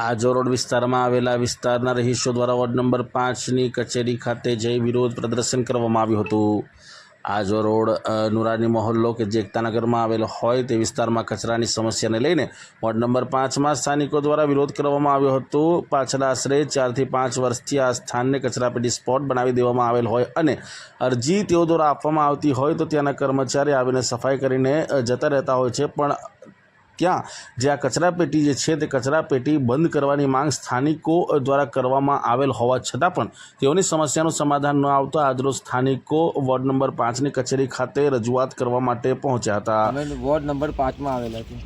આજો રોડ વિસ્તારમાં આવેલા વિસ્તારના રહીશો દ્વારા વોર્ડ નંબર પાંચની કચેરી ખાતે જઈ વિરોધ પ્રદર્શન કરવામાં આવ્યું હતું. આજો રોડ નુરાની મહોલ્લો કે જે એકતાનગરમાં આવેલો હોય તે વિસ્તારમાં કચરાની સમસ્યાને લઈને વોર્ડ નંબર પાંચમાં સ્થાનિકો દ્વારા વિરોધ કરવામાં આવ્યો હતો. પાછલા આશરે ચારથી પાંચ વર્ષથી આ સ્થાનને કચરાપેટી સ્પોટ બનાવી દેવામાં આવેલ હોય અને અરજી તેઓ દ્વારા આપવામાં આવતી હોય તો ત્યાંના કર્મચારી આવીને સફાઈ કરીને જતા રહેતા હોય છે. પણ ત્યાં જે આ કચરાપેટી જે છે તે કચરાપેટી બંધ કરવાની માંગ સ્થાનિકો દ્વારા કરવામાં આવેલ હોવા છતાં પણ તેઓની સમસ્યાનું સમાધાન ન આવતા આજરોજ સ્થાનિકો વોર્ડ નંબર પાંચની કચેરી ખાતે રજૂઆત કરવા માટે પહોંચ્યા હતા. અમે વોર્ડ નંબર પાંચમાં આવેલા છે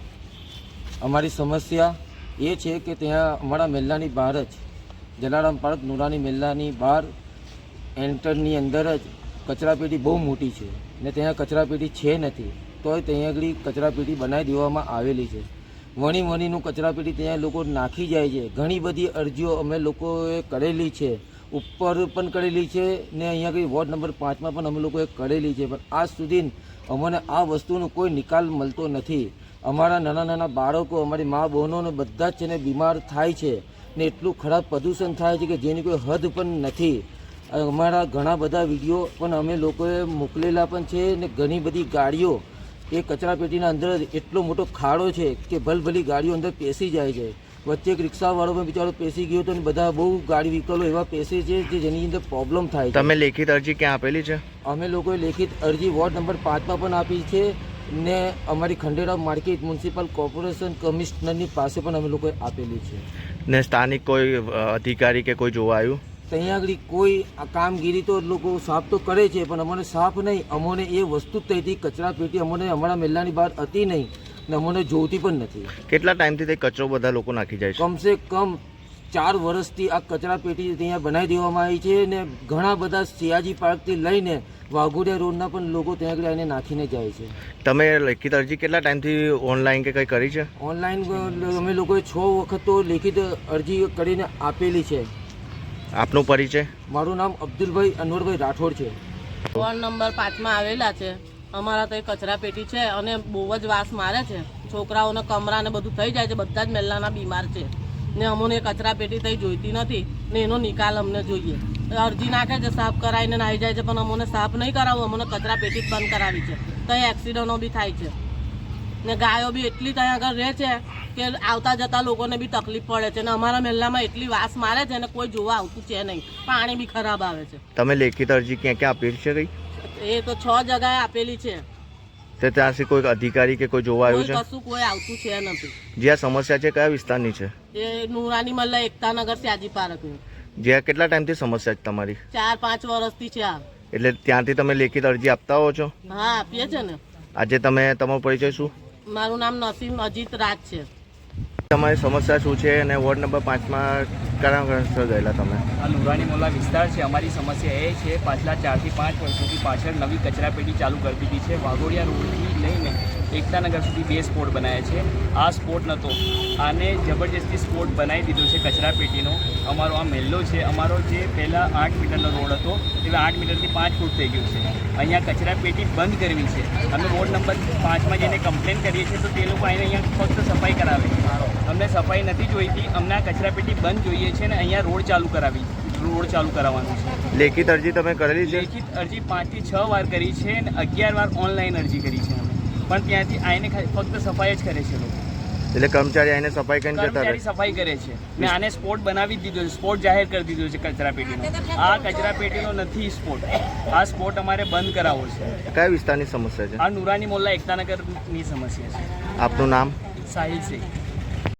અમારી સમસ્યા એ છે કે ત્યાં અમારા મેલ્લાની બહાર જ, જલારામ પાર્ક નુરાની મેલ્લાની બહાર એન્ટરની અંદર જ કચરાપેટી બહુ મોટી છે ને ત્યાં કચરાપેટી છે નથી. તોય ત્યાં આગળ કચરાપેટી બનાવી દેવામાં આવેલી છે. વણી વણીનું કચરાપેટી ત્યાં લોકો નાખી જાય છે. ઘણી બધી અરજીઓ અમે લોકોએ કરેલી છે. ઉપર પણ કરેલી છે ને અહીંયા આગળ વોર્ડ નંબર પાંચમાં પણ અમે લોકોએ કરેલી છે. પણ આજ સુધી અમને આ વસ્તુનો કોઈ નિકાલ મળતો નથી. અમારા નાના નાના બાળકો, અમારી મા બહેનોને બધા જ છે ને બીમાર થાય છે ને એટલું ખરાબ પ્રદૂષણ થાય છે કે જેની કોઈ હદ પણ નથી. અમારા ઘણા બધા વીડિયો પણ અમે લોકોએ મોકલેલા પણ છે ને ઘણી બધી ગાડીઓ એ કચરાપેટીના અંદર એટલો મોટો ખાડો છે કે ભલભલી ગાડીઓ અંદર પેસી જાય છે. વચ્ચે એક રિક્ષાવાળો પણ બિચારો પેસી ગયો હતો ને બધા બહુ ગાડી વ્હીકલો એવા પેસે છે જે જેની અંદર પ્રોબ્લેમ થાય છે. તમે લેખિત અરજી ક્યાં આપેલી છે? અમે લોકોએ લેખિત અરજી વોર્ડ નંબર પાંચમાં પણ આપી છે ને અમારી ખંડેરાવ માર્કેટ મ્યુનિસિપલ કોર્પોરેશન કમિશનરની પાસે પણ અમે લોકોએ આપેલી છે. ને સ્થાનિક કોઈ અધિકારી કે કોઈ જોવા આવ્યું ત્યાં આગળ કોઈ આ કામગીરી તો લોકો સાફ તો કરે છે પણ અમને સાફ નહીં. અમને એ વસ્તુ જ થઈ કચરા પેટી અમને અમારા મેલ્લાની બહાર હતી નહીં ને અમને જોતી પણ નથી. કેટલા ટાઈમથી તે કચરો બધા લોકો નાખી જાય છે? કમસે કમ ચાર વર્ષથી આ કચરા પેટી ત્યાં બનાવી દેવામાં આવી છે ને ઘણા બધા સિયાજી પાર્કથી લઈને વાઘોડિયા રોડના પણ લોકો ત્યાં આગળ આવીને નાખીને જાય છે. તમે લેખિત અરજી કેટલા ટાઈમથી ઓનલાઈન કે કંઈ કરી છે? ઓનલાઈન અમે લોકોએ છ વખત તો લેખિત અરજી કરીને આપેલી છે. આપનો પરિચય? મારું નામ અબ્દુલભાઈ અનવરભાઈ રાઠોડ છે. વોર્ડ નંબર પાંચમાં આવેલા છે. અમારા તો કચરા પેટી છે અને બહુ જ વાસ મારે છે. છોકરાઓને કમરા ને બધું થઈ જાય છે બધા જ મેલ્લાના બીમાર છે. ને અમને કચરા પેટી થઈ જોઈતી નથી ને એનો નિકાલ અમને જોઈએ. અરજી નાખે છે સાફ કરાવીને નાહી જાય છે પણ અમને સાફ નહીં કરાવવું અમને કચરા પેટી જ બંધ કરાવી છે. ત્યાં એક્સિડન્ટો બી થાય છે. ને ગાયો બી એટલી ત્યાં આગળ રહે છે કે આવતા જતા લોકોને બી તકલીફ પડે છે અને અમારા મહેલામાં એટલી વાસ મારે છે ને કોઈ જોવા આવતું છે નહીં. પાણી બી ખરાબ આવે છે. તમે લેખિત અરજી ક્યાં ક્યાં આપેલી છે કઈ? એ તો છ જગાએ આપેલી છે. તે ત્યાંથી કોઈ અધિકારી કે કોઈ જોવા આવ્યું છે? કશું કોઈ આવતું છે નથી. જે આ સમસ્યા છે કયા વિસ્તારની છે? એ નુરાની મલ્લા એકતાનગર સ્યાજી પાર્કની જે કેટલા ટાઈમથી સમસ્યા છે તમારી? ચાર પાંચ વર્ષથી છે આ. એટલે ત્યાંથી તમે લેખિત અરજી આપતા હો છો? હા આપીએ છે ને. આજે તમે તમારો પરિચય શું? મારું નામ નસીમ અજીત રાજ છે. તમારી સમસ્યા શું છે અને વોર્ડ નંબર પાંચમાં કયા કારણસર ગયેલા તમે? આ લુરાણી મોલા વિસ્તાર છે. અમારી સમસ્યા એ છે, પાછલા ચારથી પાંચ વર્ષોથી પાછળ નવી કચરાપેટી ચાલુ કરી દીધી છે. વાઘોડિયા રોડથી લઈને એકતાનગર સુધી બે સ્પોટ બનાવ્યા છે. આ સ્પોટ નહોતો આને જબરજસ્તી સ્પોટ બનાવી દીધો છે કચરાપેટીનો. અમારો આ મહેલ્લો છે. અમારો જે પહેલાં આઠ મીટરનો રોડ હતો હવે આઠ મીટરથી પાંચ ફૂટ થઈ ગયું છે. અહીંયા કચરાપેટી બંધ કરવી છે. અમે રોડ નંબર પાંચમાં જઈને કમ્પ્લેન કરીએ છીએ, તો તે લોકો આવીને અહીંયા ફક્ત અમને સફાઈ નથી જોઈતી અમને કચરાપેટી બંધ જોઈએ છે ને અહીંયા રોડ ચાલુ કરાવી રોડ ચાલુ કરાવવાનું છે. લેખિત અરજી તમે કરેલી છે? લેખિત અરજી પાંચથી છ વાર કરી છે અને અગિયાર વાર ઓનલાઈન અરજી કરી છે અમે. પણ ત્યાંથી આવીને ફક્ત સફાઈ જ કરે છે લોકો. એટલે કર્મચારી આવીને સફાઈ કરીને જતા રહે? સફાઈ કરે છે. મેં આને સ્પોટ બનાવી દીધો છે સ્પોટ જાહેર કરી દીધો છે કચરાપેટીનો આ કચરાપેટીનો નથી સ્પોટ. આ સ્પોટ અમારે બંધ કરાવવો છે. કયા વિસ્તારની સમસ્યા છે? આ નુરાની મોલ્લા એકતાનગરની સમસ્યા છે. આપનું નામ? સાહિલ શેખ.